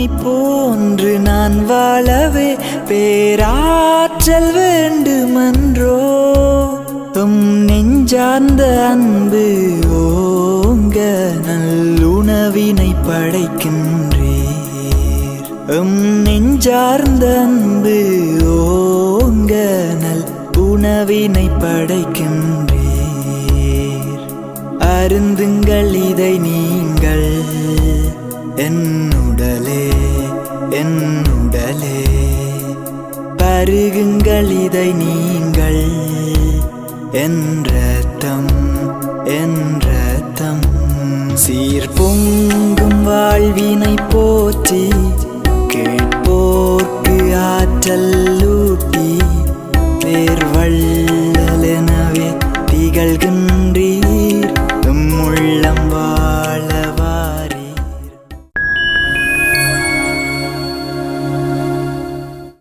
உம்மை போன்று நான் வாழவே பேராற்றல் வேண்டுமன்றோ? உம் நெஞ்சார்ந்த அன்பு ஓங்க நல்லுணவினை படைக்கின்றீர். உம் நெஞ்சார்ந்த அன்பு ஓங்க நல் உணவினை படைக்கின்றீர். அருந்துங்கள் இதை நீங்கள். என்னும் உடலே என் உடலே. பருகுங்கள் இதை நீங்கள் என் ரத்தம் என் ரத்தம் சீர்பொங்கும் வாழ்வினை போற்றி கேட்போர்க்கு ஆற்றல் ஊட்டி பேர் வள்ளலெனவே